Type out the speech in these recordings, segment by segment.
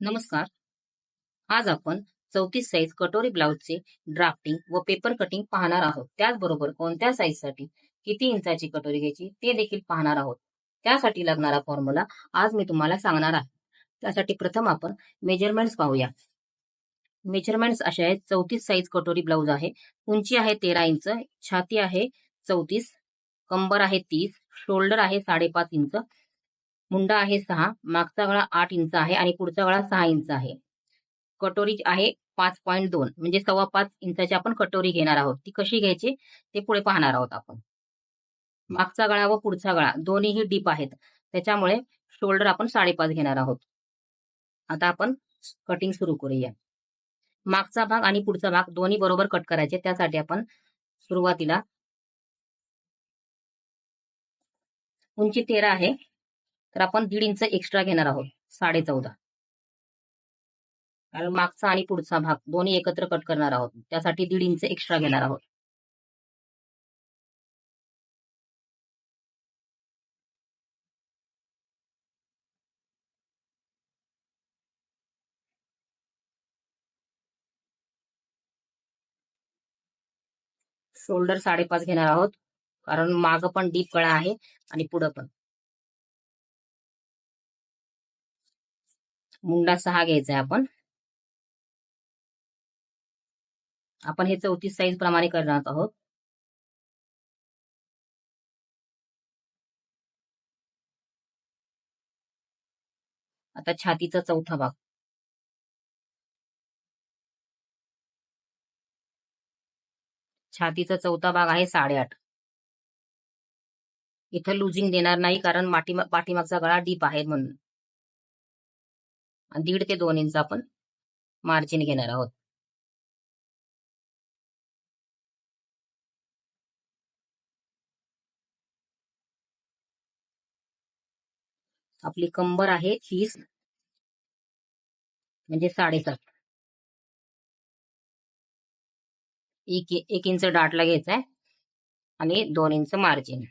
नमस्कार. आज आपण चौतीस साईज कटोरी ब्लाउजचे ड्राफ्टिंग व पेपर कटिंग पाहणार आहोत. त्याचबरोबर कोणत्या साईजसाठी किती इंचाची कटोरी घ्यायची ते देखील पाहणार आहोत. त्यासाठी लागणारा फॉर्म्युला आज मी तुम्हाला सांगणार आहे. त्यासाठी प्रथम आपण मेजरमेंट्स पाहूया. मेजरमेंट्स असे आहेत चौतीस साईज कटोरी ब्लाउज आहे. उंची आहे तेरा इंच छाती आहे चौतीस कंबर आहे तीस शोल्डर आहे साडेपाच इंच मुंडा आहे सहा मागचा गळा आठ इंच आहे आणि पुढचा गळा सहा इंच आहे. कटोरी आहे पाच पॉईंट दोन म्हणजे सव्वा पाच इंचाची आपण कटोरी घेणार आहोत. ती कशी घ्यायची? ते पुढे पाहणार आहोत आपण. मागचा गळा व पुढचा गळा दोन्हीही डीप आहेत. त्याच्यामुळे शोल्डर आपण साडेपाच घेणार आहोत. आता आपण कटिंग सुरू करूया. मागचा भाग आणि पुढचा भाग दोन्ही बरोबर कट करायचे त्यासाठी आपण सुरुवातीला उंची तेरा आहे. तर आपण दीड इंच एक्स्ट्रा घेणार आहोत साडे चौदा. कारण मागचा आणि पुढचा भाग दोन्ही एकत्र कट करणार आहोत. त्यासाठी दीड इंच एक्स्ट्रा घेणार आहोत. शोल्डर साडेपाच घेणार आहोत. कारण माग पण डीप गळा आहे आणि पुढं पण. मुंडा सहा घ्यायचा आहे आपण. आपण हे चौतीस साईज प्रमाणे करणार आहोत. आता छातीचा चौथा भाग. छातीचा चौथा भाग आहे साडेआठ. इथं लुजिंग देणार नाही कारण पाठीमागचा गळा डीप आहे म्हणून. दीड ते दोन इंच आपण मार्जिन घेणार आहोत. आपली कंबर आहे तीस म्हणजे साडेसात. एक एक इंच डाटला घ्यायचा आहे आणि दोन इंच मार्जिन.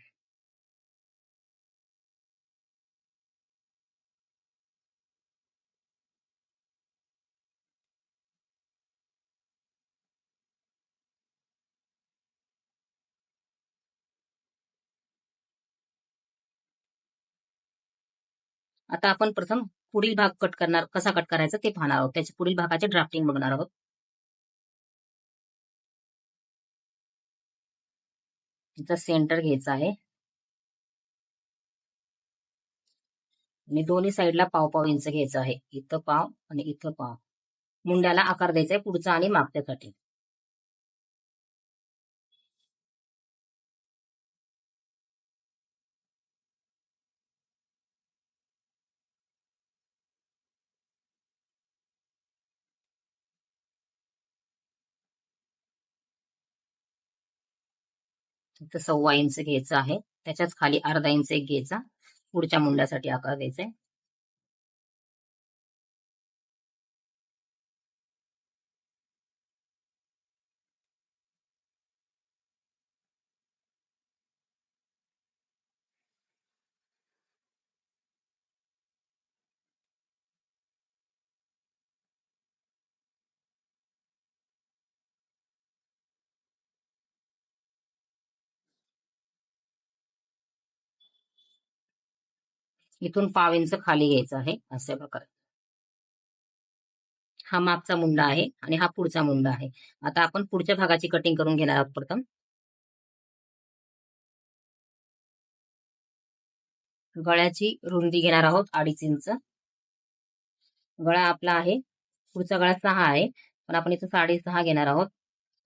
आता आपण प्रथम पुढील भाग कट करणार कसा कट करायचा ते पाहणार आहोत. त्याच्या पुढील भागाचे ड्राफ्टिंग बघणार आहोत. तिचा सेंटर घ्यायचा आहे. आणि दोन्ही साईडला पाव पाव इंच घ्यायचं आहे. इथं पाव आणि इथं पाव. मुंड्याला आकार द्यायचा आहे पुढचा आणि मागच्यासाठी तिथं सव्वा इंच घ्यायचं आहे. त्याच्याच खाली अर्धा इंच एक घ्यायचा. पुढच्या मुंड्यासाठी आकार द्यायचा आहे इथून पाव इंच खाली घ्यायचं आहे अशा प्रकारे. हा मागचा मुंडा आहे आणि हा पुढचा मुंडा आहे. आता आपण पुढच्या भागाची कटिंग करून घेणार आहोत प्रथम. गळ्याची रुंदी घेणार आहोत अडीच इंच. गळा आपला आहे पुढचा गळा सहा आहे पण आपण इथं साडेसहा घेणार आहोत.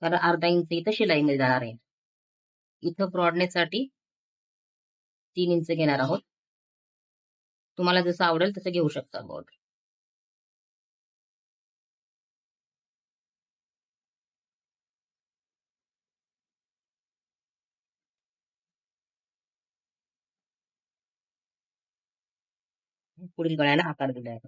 कारण अर्धा इंच इथं शिलाई जाणार आहे. इथं ब्रॉडनेससाठी तीन इंच घेणार आहोत. तुम्हाला जसं आवडेल तसं घेऊ शकता बोर्ड पुढील गळ्याला आकार दिला आहे.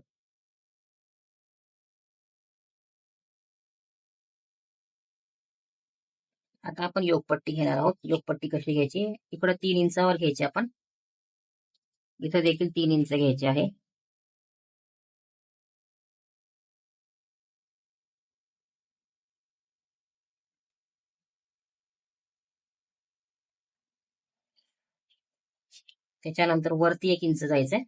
आता आपण योगपट्टी घेणार आहोत. योगपट्टी कशी घ्यायची? इकडे तीन इंचावर घ्यायची आपण. इथं देखील तीन इंच घ्यायचे आहे. त्याच्यानंतर वरती एक इंच जायचंय.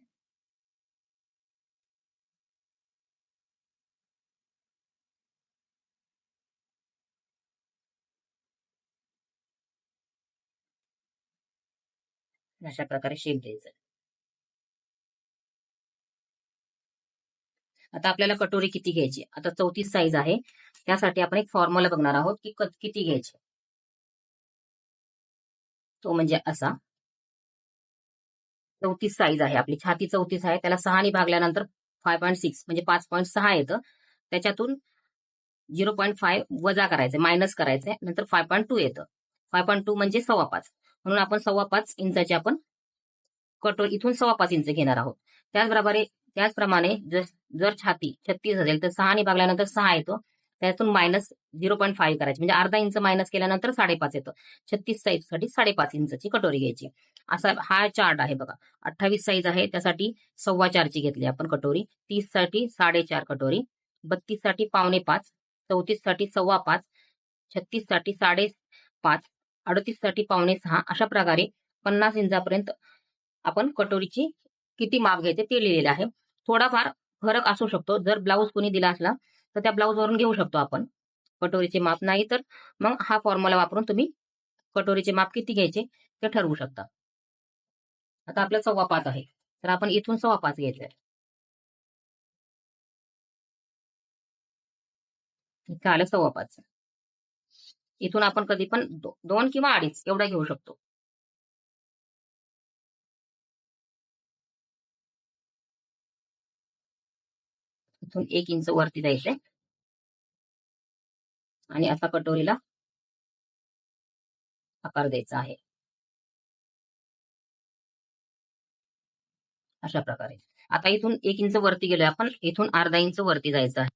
अशा प्रकारे शेप द्यायचं. आता आपल्याला कटोरी किती घ्यायची? आता चौतीस साईज आहे. त्यासाठी आपण एक फॉर्म्युला बघणार आहोत की किती घ्यायची. तो म्हणजे असा. चौतीस साईज आहे आपली. छाती चौतीस आहे. त्याला सहाने भागल्यानंतर फाय पॉईंट सिक्स म्हणजे पाच पॉईंट सहा येतं. त्याच्यातून झिरो पॉईंट फाय वजा करायचं मायनस करायचंय. नंतर फाय पॉईंट टू येतं. फाय पॉईंट टू म्हणजे सव्वा पाच. म्हणून आपण सव्वा पाच इंचाचे आपण कटोरी इथून सव्वा पाच इंच घेणार आहोत. त्याचबरोबर त्याचप्रमाणे जर जर छाती छत्तीस असेल तर सहाने भागल्यानंतर सहा येतो. त्यातून मायनस झिरो पॉईंट फाईव्ह करायचे. म्हणजे अर्धा इंच मायनस केल्यानंतर साडेपाच येतं. छत्तीस साईजसाठी साडेपाच इंचची कटोरी घ्यायची. असा हा चार्ट आहे बघा. अठ्ठावीस साईज आहे. त्यासाठी सव्वा चारची घेतली आपण कटोरी. तीससाठी साडेचार कटोरी. बत्तीससाठी पावणे पाच. चौतीससाठी सव्वा पाच. छत्तीससाठी साडे पाच अडतीससाठी पावणे सहा. अशा प्रकारे पन्नास इंचापर्यंत आपण कटोरीची किती माप घ्यायचे ते लिहिलेले आहे. थोडाफार फरक असू शकतो. जर ब्लाऊज कोणी दिला असला तर त्या ब्लाऊज वरून घेऊ शकतो आपण. कटोरीचे माप नाही तर मग हा फॉर्म्युला वापरून तुम्ही कटोरीचे माप किती घ्यायचे ते ठरवू शकता. आता आपलं सव्वा पाच आहे. तर आपण इथून सव्वा पाच घ्यायचंय इथं आलं सव्वा पाच. इथून आपण कधी पण दो- दोन किंवा अडीच एवढा घेऊ शकतो. इथून एक इंच वरती जायचंय. आणि असा कटोरीला आकार द्यायचा आहे. अशा प्रकारे. आता इथून एक इंच वरती गेलोय आपण. इथून अर्धा इंच वरती जायचं आहे.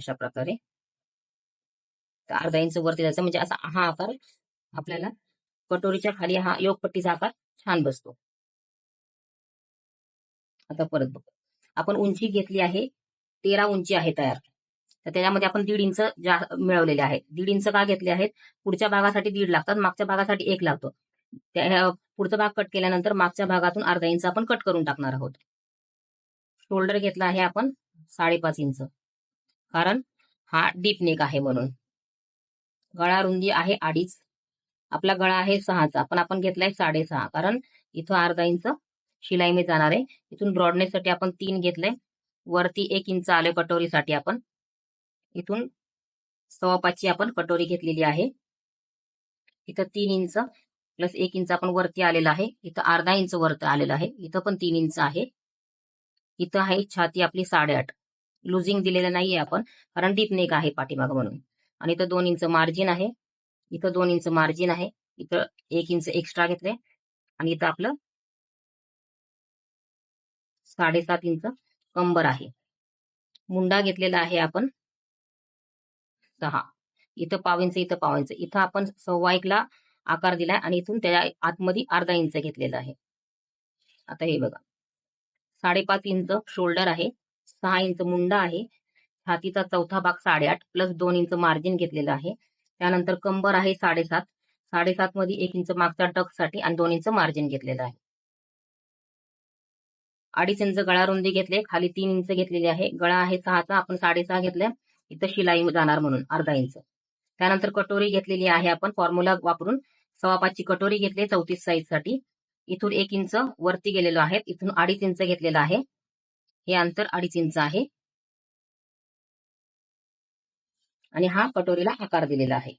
अशा प्रकारे तर अर्धा इंच वरती जायचं म्हणजे असा हा आकार आपल्याला कटोरीच्या खाली हा योगपट्टीचा आकार छान बसतो. आता परत बघ. आपण उंची घेतली आहे तेरा उंची आहे तयार. तर त्याच्यामध्ये आपण दीड इंच जा मिळवलेले आहेत दीड इंच का घेतले आहेत? पुढच्या भागासाठी दीड लागतात मागच्या भागासाठी एक लागतो. त्या ह्या पुढचा भाग कट केल्यानंतर मागच्या भागातून अर्धा इंच आपण कट करून टाकणार आहोत. शोल्डर घेतला आहे आपण साडेपाच इंच. कारण हा डीप नेक आहे म्हणून. गळा रुंदी आहे अडीच. आपला गळा आहे सहाचा. पण आपण घेतलाय साडेसहा. कारण इथं अर्धा इंच शिलाई मी जाणार आहे. इथून ब्रॉडनेस साठी आपण तीन घेतलंय. वरती एक इंच आलोय कटोरीसाठी आपण. इथून सव्वा पाचची आपण कटोरी घेतलेली आहे. इथं तीन इंच प्लस एक इंच आपण वरती आलेला आहे. इथं अर्धा इंच वरती आलेला आहे. इथं पण तीन इंच आहे. इथं आहे छाती आपली साडेआठ. लुझिंग दिलेलं नाहीये आपण कारण डीप नेक आहे पाठीमाग म्हणून. आणि इथं दोन इंच मार्जिन आहे. इथं दोन इंच मार्जिन आहे. इथं एक इंच एक्स्ट्रा घेतले आणि इथं आपलं साडेसात इंच कंबर आहे. मुंडा घेतलेला आहे आपण सहा. इथं पाव इंच इथं पाव इंच. इथं आपण सव्वा एकला आकार दिलाय आणि इथून त्या आतमध्ये अर्धा इंच घेतलेला आहे. आता हे बघा. साडेपाच इंच शोल्डर आहे. सहा इंच मुंडा आहे. छातीचा चौथा भाग साडेआठ प्लस दोन इंच मार्जिन घेतलेलं आहे. त्यानंतर कंबर आहे साडेसात. साडेसात मध्ये एक इंच मागच्या टकसाठी आणि दोन इंच मार्जिन घेतलेलं आहे. अडीच इंच गळा रुंदी घेतले खाली तीन इंच घेतलेली आहे. गळा आहे सहाचा. आपण साडेसहा घेतल्या. इथं शिलाई जाणार म्हणून अर्धा इंच. त्यानंतर कटोरी घेतलेली आहे आपण. फॉर्म्युला वापरून सव्वा पाचची कटोरी घेतली चौतीस साईजसाठी. इथून एक इंच वरती गेलेलो आहे. इथून अडीच इंच घेतलेलं आहे. हे अंतर अडीच इंच आहे. आणि हा कटोरीला आकार दिलेला आहे.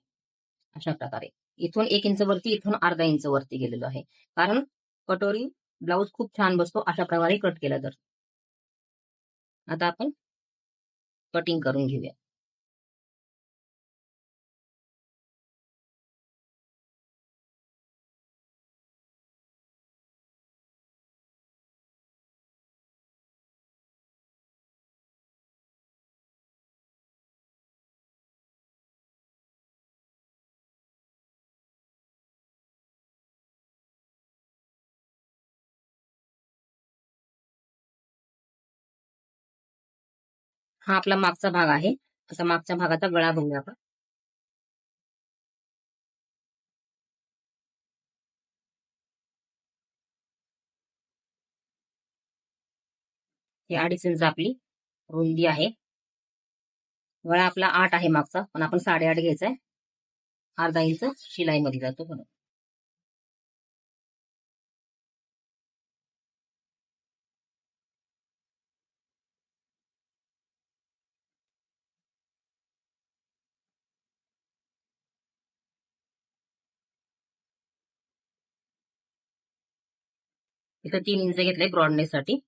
अशा प्रकारे. इथून एक इंच वरती इथून अर्धा इंच वरती गेलेलो आहे. कारण कटोरी ब्लाऊज खूप छान बसतो अशा प्रकारे कट केला तर. आता आपण कटिंग करून घेऊया. हा आपला मागचा भाग आहे. आता मागच्या भागाचा गळा घेऊया आपण. ही अडीच इंच आपली रुंदी आहे. गळा आपला आठ आहे मागचा पण आपण साडेआठ घ्यायचा आहे. अर्धा इंच शिलाईमध्ये जातो म्हणून. इथं तीन इंच घेतले ब्रॉडनेस साठी.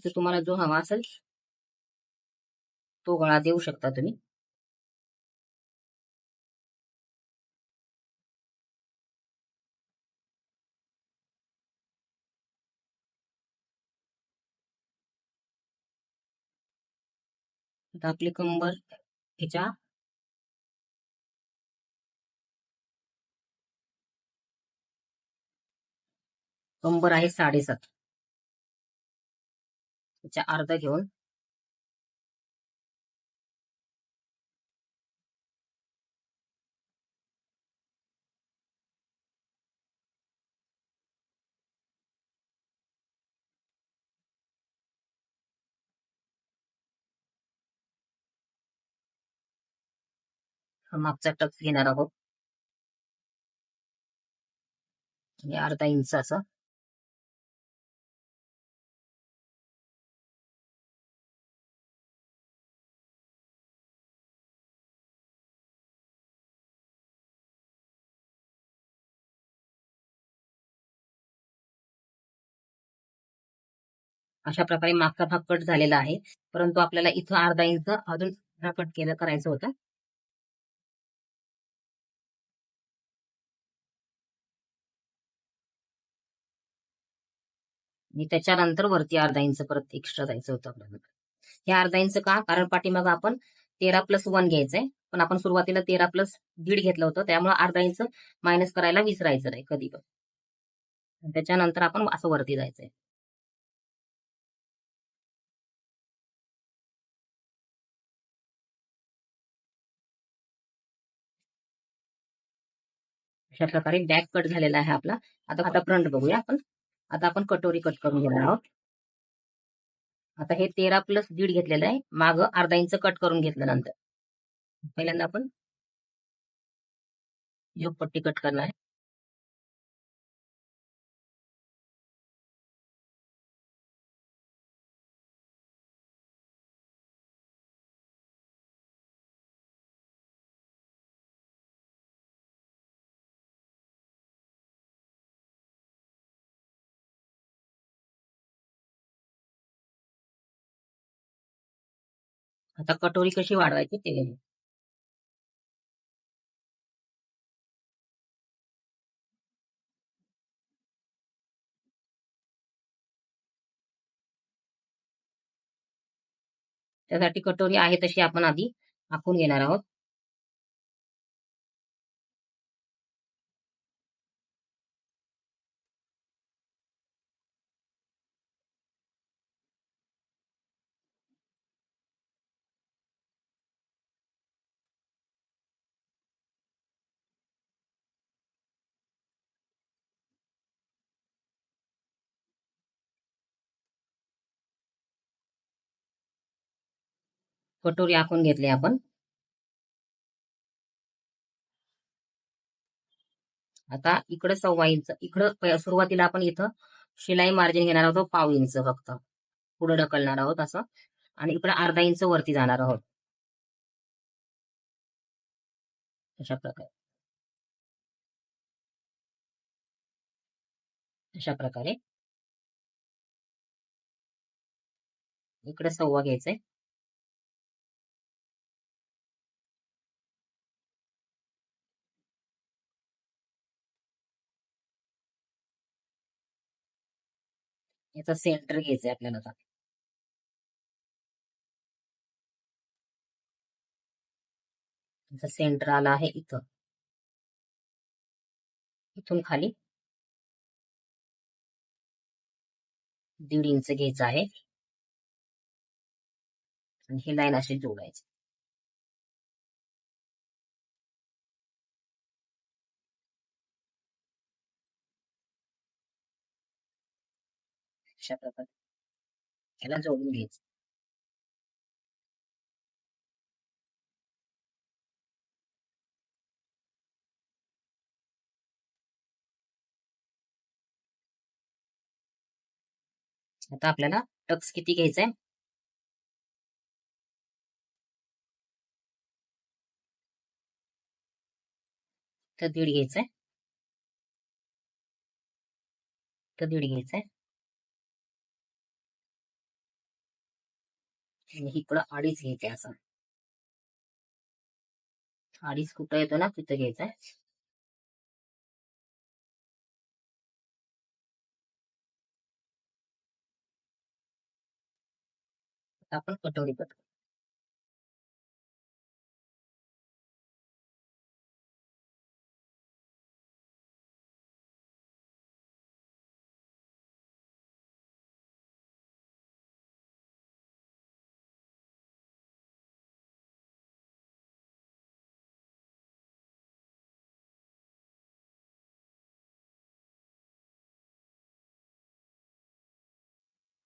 तर तुम्हाला जो हवा असेल तो गळा देऊ शकता तुम्ही. आता आपली कंबर ह्याच्या कंबर आहे साडेसात. त्याच्या अर्धा घेऊन. मागचा टक्स घेणार आहोत. आणि अर्धा इंचाचा अशा प्रकारे मागचा भाग कट झालेला आहे. परंतु आपल्याला इथं अर्धा इंच अजून कट केलं करायचं होतं. आणि त्याच्यानंतर वरती अर्धा इंच परत एक्स्ट्रा जायचं होतं आपल्याला. हे अर्धा इंच का? कारण पाठीमाग आपण तेरा प्लस वन घ्यायचंय. पण आपण सुरुवातीला तेरा प्लस दीड घेतलं होतं. त्यामुळे अर्धा इंच मायनस करायला विसरायचं नाही कधी पण. त्याच्यानंतर आपण असं वरती जायचंय. अशा प्रकारे बॅक कट झालेला आहे आपला. आता आता फ्रंट बघूया आपण. आता आपण कटोरी कट करून घेणार आहोत. आता हे तेरा प्लस दीड घेतलेलं आहे. माग अर्धा इंच कट करून घेतल्यानंतर. पहिल्यांदा आपण योग पट्टी कट करणार आहे. आता कटोरी कशी वाढवायची ते त्यासाठी कटोरी आहे तशी आपण आधी आखून घेणार आहोत. कटोरी आखून घेतली आपण. आता इकडे सव्वा इंच इकडं सुरुवातीला आपण इथं शिलाई मार्जिन घेणार आहोत पाव इंच फक्त. पुढे ढकलणार आहोत असं. आणि इकडे अर्धा इंच वरती जाणार आहोत. अशा प्रकारे. अशा प्रकारे. इकडे सव्वा घ्यायचंय. याचा सेंटर घ्यायचा आहे आपल्याला सेंटर आला आहे इथं. इथून खाली. दीड इंच घ्यायचं आहे. आणि ही लाईन अशी जोडायची. अशा प्रकारे. ह्याला जोडून घ्यायचं. आता आपल्याला टक्स किती घ्यायचंय? तर दीड घ्यायचंय. तर दीड घ्यायचंय. आणि इकडं अडीच घ्यायचे असं. अडीच कुठं येतो ना तिथं घ्यायचंय. आता आपण कटोरी कट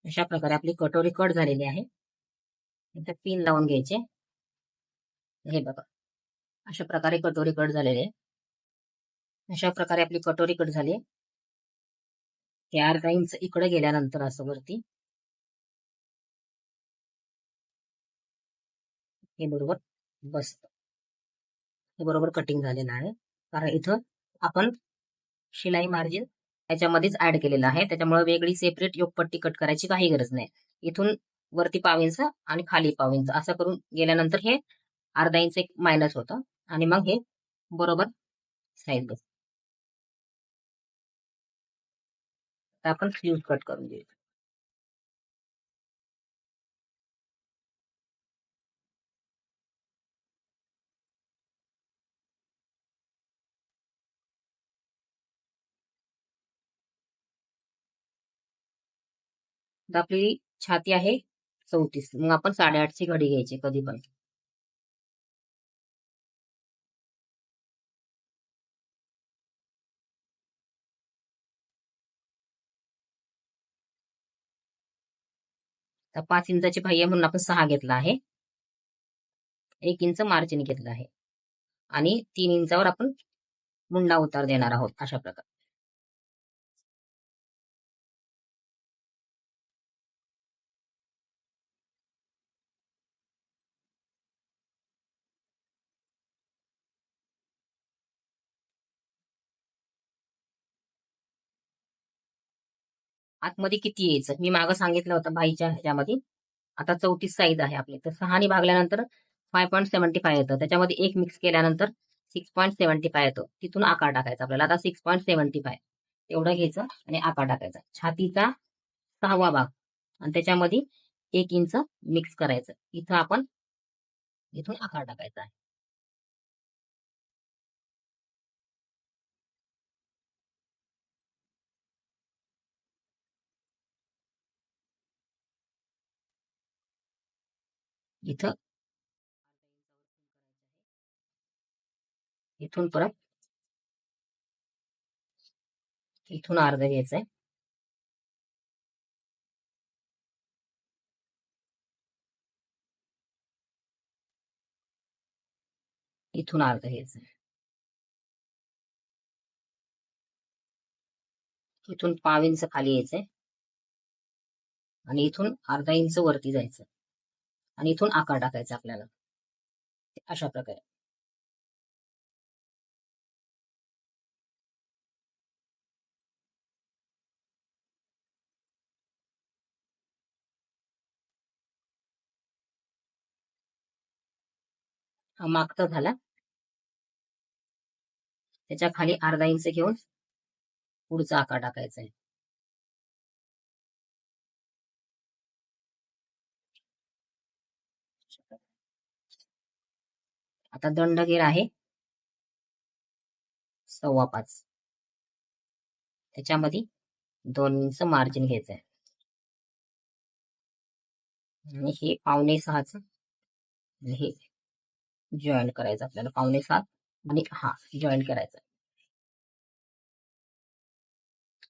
अशा प्रकारे आपली कटोरी कट झालेली आहे. एकदा पिन लावून घ्यायचे. हे बघा. अशा प्रकारे कटोरी कट झालेली आहे. अशा प्रकारे आपली कटोरी कट झाली हे अर्धा इंच इकडे गेल्यानंतर असं वरती. हे बरोबर बसत. हे बरोबर कटिंग झालेलं आहे. कारण इथं आपण शिलाई मार्जिन त्याच्यामध्येच ऍड केलेलं आहे. त्याच्यामुळे वेगळी सेपरेट योगपट्टी कट करायची काही गरज नाही. इथून वरती पाविंच आणि खाली पावंच असं करून गेल्यानंतर हे अर्धा इंच एक मायनस होतं. आणि मग हे बरोबर साईज बस. आपण स्लीव्ह कट करून घेऊ आपली छाती आहे चौतीस. मग आपण साडेआठची घडी घ्यायची कधी पण. तर पाच इंचाची पाहिजे म्हणून आपण सहा घेतला आहे. एक इंच मार्जिन घेतलं आहे. आणि तीन इंचावर आपण मुंडा उतार देणार आहोत अशा प्रकारे. आतमध्ये किती यायचं? मी मागं सांगितलं होतं बाईच्या ह्याच्यामध्ये. आता चौतीस साईज आहे आपली. तर सहानी भागल्यानंतर फाय पॉईंट सेव्हन्टी फाय येतं. त्याच्यामध्ये एक मिक्स केल्यानंतर सिक्स पॉईंट सेव्हन्टी फाय येतो. तिथून आकार टाकायचा आपल्याला. आता सिक्स पॉईंट सेव्हन्टी फाय एवढं घ्यायचं आणि आकार टाकायचा. छातीचा सहावा भाग. आणि त्याच्यामध्ये एक इंच मिक्स करायचं. इथं आपण इथून आकार टाकायचा आहे. इथं. इथून परत इथून अर्ध घ्यायचंय. इथून अर्ध घ्यायचंय. इथून पाव इंच खाली यायचंय. आणि इथून अर्धा इंच वरती जायचं. आणि इथून आकार टाकायचा आपल्याला. अशा प्रकारे. हा झाला. त्याच्याखाली अर्धा इंच घेऊन पुढचा आकार टाकायचा आहे. आता दंडगीर आहे. सव्वा पाच. त्याच्यामध्ये दोन इंच मार्जिन घ्यायचं आहे. आणि हे पावणे सहाच. हे जॉईन करायचं आपल्याला पावणे सात आणि हा जॉईन करायचा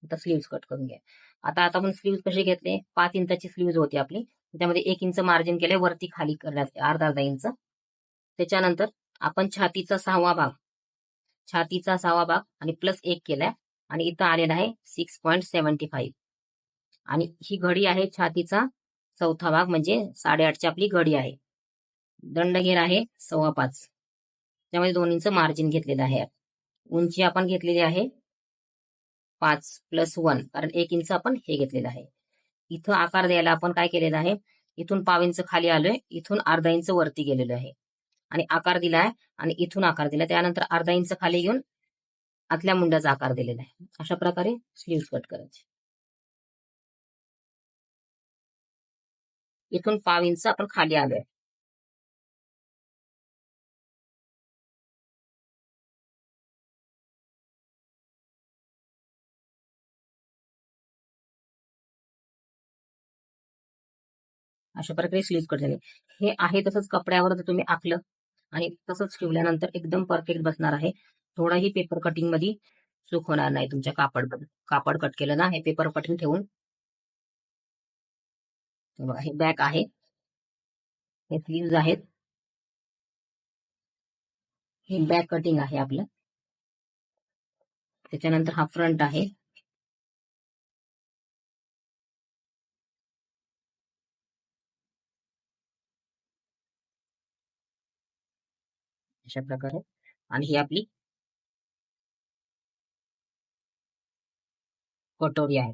आता स्लीव्स कट करून घ्या. आता आता आपण स्लीव्स कसे घेतले? पाच इंचाची स्लीव्ज होती आपली. त्यामध्ये एक इंच मार्जिन केले वरती खाली करण्याचे अर्धा अर्धा इंच. त्याच्यानंतर आपण छातीचा सहावा भाग. छातीचा सहावा भाग आणि प्लस एक केलाय आणि इथं आलेला आहे सिक्स पॉईंट सेव्हन्टी फाईव्ह आणि ही घडी आहे छातीचा चौथा भाग म्हणजे साडेआठची आपली घडी आहे. दंडघेर आहे सव्वा पाच. त्यामध्ये दोन मार्जिन घेतलेलं आहे. उंची आपण घेतलेली आहे पाच प्लस वन कारण एक इंच आपण हे घेतलेलं आहे. इथं आकार द्यायला आपण काय केलेलं आहे? इथून पाव इंच खाली आलोय इथून अर्धा इंच वरती गेलेलो आहे. आणि आकार दिलाय आणि इथून आकार दिलाय. त्यानंतर अर्धा इंच खाली घेऊन आतल्या मुंड्याचा आकार दिलेला आहे. अशा प्रकारे स्लीव्स कट करायचे. इथून पाव इंच आपण खाली आलोय. अशा प्रकारे स्लीव्ह कट झाले. हे आहे तसंच कपड्यावर जर तुम्ही आखलं. आणि तसंच ठेवल्यानंतर एकदम परफेक्ट बसणार आहे. थोडाही पेपर कटिंगमध्ये चूक होणार नाही तुमच्या कापड कापड कट केलं ना हे पेपर कटिंग ठेवून. हे बॅक आहे. हे स्लीव्ज आहेत. हे बॅक कटिंग आहे आपलं. त्याच्यानंतर हा फ्रंट आहे. अशा प्रकारे आणि ही आपली कटोरी आहे.